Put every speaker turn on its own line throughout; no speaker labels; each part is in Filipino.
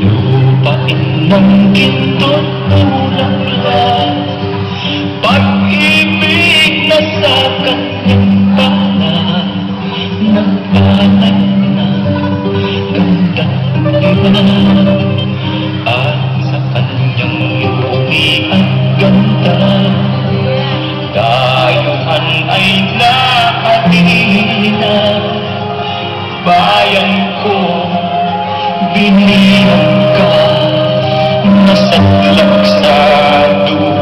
Lupain ng gintong bulaklak Pag-ibig na sa kanyang pala Nagpalag na. Gandang ilan Pagdinig ka Nasaklap sa dugo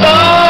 Oh!